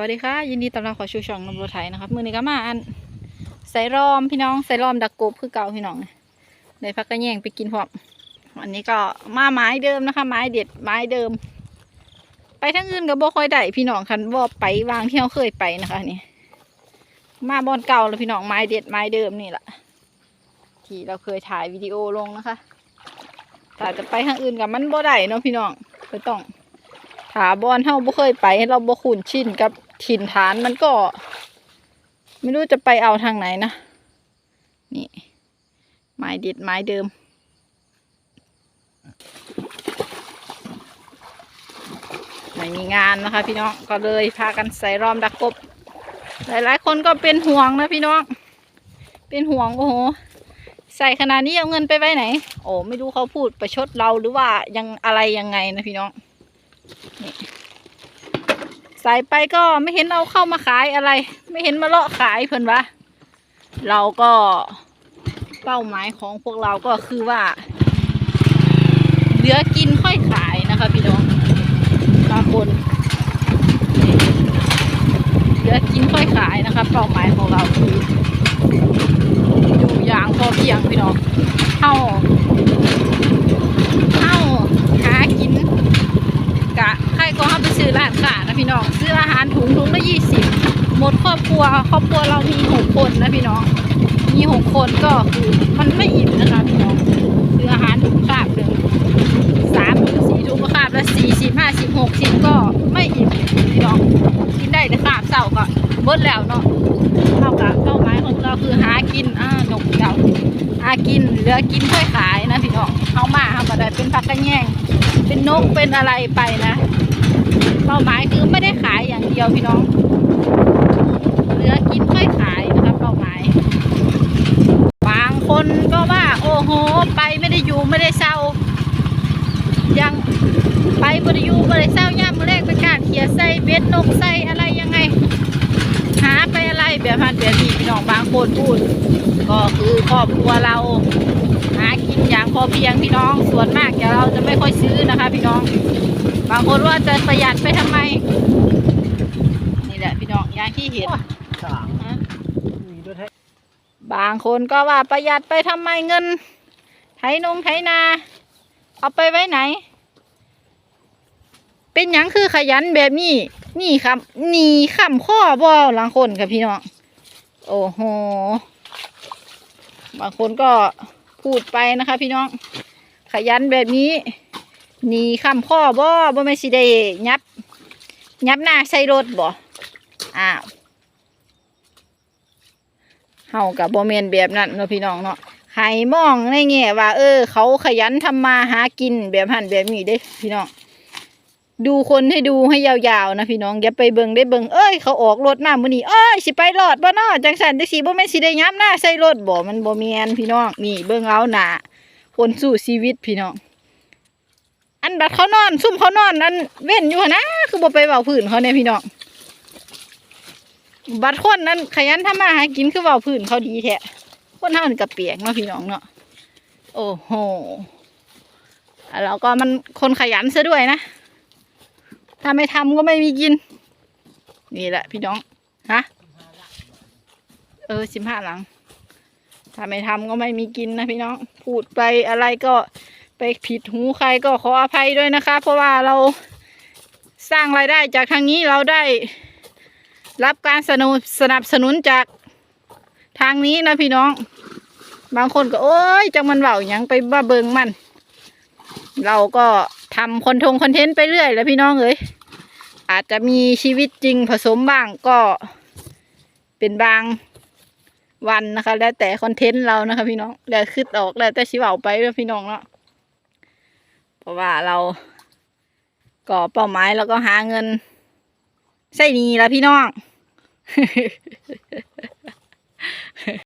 วัสดีค่ะ ยินดีต้อนรับเขอชูช่องนมโรไทยนะครับมือนี้ก็มาอันใส่รอมพี่น้องใส่รอมดักกบคือเก่าพี่น้องในพักกระแยงไปกินพร้อมวันนี้ก็มาไม้เดิมนะคะ ไม้เด็ดไม้เดิม ไปทั้งอื่นก็บ่ค่อยได้พี่น้องคันบ่ไปวางที่เราเคยไปนะคะนี่มาบอนเก่าแล้วพี่น้องไม้เด็ดไม้เดิมนี่แหละที่เราเคยถ่ายวิดีโอลงนะคะแต่จะไปทางอื่นกับมันบ่ได้เนาะพี่น้องก็ต้องถาบอนเฮาบ่เคยไปเราบ่คุ้นชินกับ ถิ่นฐานมันก็ ไม่รู้จะไปเอาทางไหนนะ นี่ไม้เด็ดไม้เดิม ไม่มีงานนะคะ พี่น้องก็เลยพากันใส่รอมดักกบ หลายๆ คนก็เป็นห่วงนะพี่น้อง เป็นห่วงโอ้โหใส่ขนาดนี้เอาเงินไปไว้ไหน โอ้ไม่รู้เขาพูดประชดเราหรือว่ายังอะไรยังไงนะพี่น้อง ใส่ไปก็ไม่เห็นเอาเข้ามาขายอะไร ไม่เห็นมาเลาะขายเพิ่นวะเราก็เป้าหมายของพวกเราก็คือว่า เหลือกินค่อยขายนะคะพี่น้องบางคนเหลือกินค่อยขายนะคะ เป้าหมายของเราคืออยู่อย่างพอเพียงพี่น้องเข้าเข้าหากิน กะใครก็เข้าไปซื้อร้านค้านะ พี่น้องซื้ออาหารถุงถุงละยี่สิบหมดครอบครัวครอบครัวเรามีหกคนนะพี่น้องมีหกคนก็คือมันไม่อิ่มนะคะพี่น้องซื้ออาหารถุงคาบหนึ่งสามถุงสี่ถุงก็คาบละสี่สิบห้าสิบหกสิบก็ไม่อิ่มพี่น้องกินได้แต่คาบเศร้าก็เบิดแล้วเนาะเท่ากับเป้าหมายของเราคือหากินอ่าหนกเก่าหากินเหลือกินค่อยขายนะพี่น้องเข้ามาเขาก็ได้เป็นพักกันแย่งเป็นนกเป็นอะไรไปนะ เป้าหมายคือไม่ได้ขายอย่างเดียวพี่น้อง เหลือกินค่อยขายนะครับเป้าหมาย บางคนก็ว่าโอ้โห ไปไม่ได้อยู่ไม่ได้เศร้า ยังไปบริยูบริเศร้าย่ามมือแรกไปการเขียใส่เบ็ดนกใส่อะไรยังไง หาไปอะไรแบบพันแบบนี้พี่น้องบางคนพูด ก็คือครอบครัวเราหากินอย่างพอเพียงพี่น้องส่วนมากจะเราจะไม่ค่อยซื้อนะคะ พี่น้อง บางคนว่าจะประหยัดไปทำไม นี่แหละพี่น้องอย่างที่เห็น สามฮะมีด้วยแท้บางคนก็ว่าประหยัดไปทำไมเงิน ไถนงไถนา เอาไปไว้ไหน เป็นหยังคือขยันแบบนี้ นี่ครับนี่ขำข้อบ่หลังคนครับพี่น้อง โอ้โห บางคนก็พูดไปนะคะ พี่น้อง ขยันแบบนี้ห นี่คำข้อบ่บ่ไม่สิได้ยับ ยับหน้าใส่รถบ่อ้าวเฮากับบ่แม่นแบบนั้นเนาะพี่น้องเนาะใครมองในแง่ว่า เออ เขาขยันทำมาหากินแบบหันแบบนี้เด้พี่น้องดูคนให้ดูให้ยาวๆนะพี่น้องอย่าไปเบิ่งได้เบิ่งเอ้ยเขาออกรถมามื้อนี้เอ้ยสิไปรอดบ่เนาะจังสันจังสีบ่แม่นสิได้ยับหน้าใส่รถบ่มันบ่แม่นพี่น้องนี่เบิ่งเอาหน้าคนสู้ชีวิตพี่น้อง บัดเขานอน ซุ่มเขานอนอันเว้นอยู่หั่นนะคือบ่ไปเว้าพื้นเขาเนี่ยพี่น้องบัดคนนั้นขยันทำมาหากินคือเว้าพื้นเขาดีแท้คนเฮานี่ก็เปียกเนาะพี่น้องเนาะโอ้โหแล้วก็มันคนขยันซะด้วยนะถ้าไม่ทำก็ไม่มีกิน นี่แหละ พี่น้องฮะเออสิบห้าหลัง ถ้าไม่ทำก็ไม่มีกินนะพี่น้อง พูดไปอะไรก็ ไปผิดหูใครก็ขออภัยด้วยนะคะ เพราะว่าเราสร้างรายได้จากทางนี้เราได้รับการสนับสนับสนุนจากทางนี้นะพี่น้อง บางคนก็ โอ้ยจังมันเบาอย่างไปบ้าเบิงมัน เราก็ทำคอนทงคอนเทนต์ไปเรื่อย แล้วพี่น้องเอ้ยอาจจะมีชีวิตจริงผสมบ้างก็เป็นบางวันนะคะ แล้วแต่คอนเทนต์เรานะคะพี่น้องแล้วคิดออกแล้วแต่ชิเวาไปด้วยพี่น้องเนาะ ราะว่าเราก่อเป้าหมายแล้วก็หาเงินใส่หนีแล้วพี่น้อง